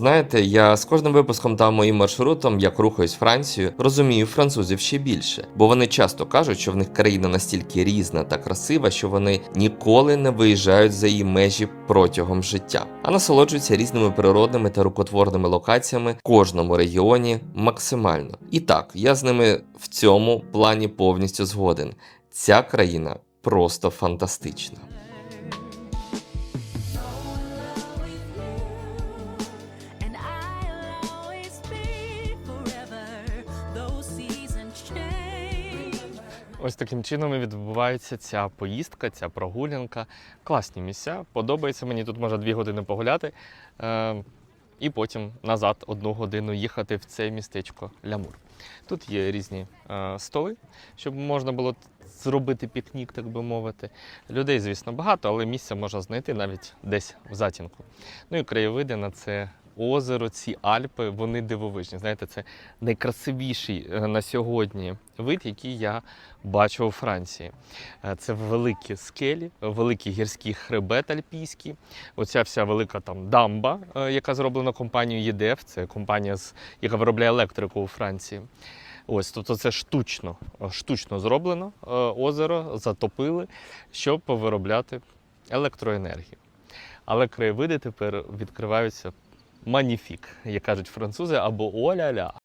Знаєте, я з кожним випуском та моїм маршрутом, як рухаюсь Францією, розумію французів ще більше, бо вони часто кажуть, що в них країна настільки різна та красива, що вони ніколи не виїжджають за її межі протягом життя, а насолоджуються різними природними та рукотворними локаціями в кожному регіоні максимально. І так, я з ними в цьому плані повністю згоден. Ця країна просто фантастична. Ось таким чином і відбувається ця поїздка, ця прогулянка. Класні місця. Подобається мені тут можна дві години погуляти. Е, і потім назад одну годину їхати в це містечко Лямур. Тут є різні е, столи, щоб можна було зробити пікнік, так би мовити. Людей, звісно, багато, але місця можна знайти навіть десь в затінку. Ну і краєвиди на це озеро, ці Альпи, вони дивовижні. Знаєте, це найкрасивіший е, на сьогодні вид, який я бачу у Франції. Е, Це великі скелі, великий гірський хребет альпійський. Оця вся велика там дамба, е, яка зроблена компанією ЄДФ, це компанія, яка виробляє електрику у Франції. Ось, тобто це штучно, штучно зроблено озеро, затопили, щоб виробляти електроенергію. Але краєвиди тепер відкриваються маніфік, як кажуть французи, або оля-ля.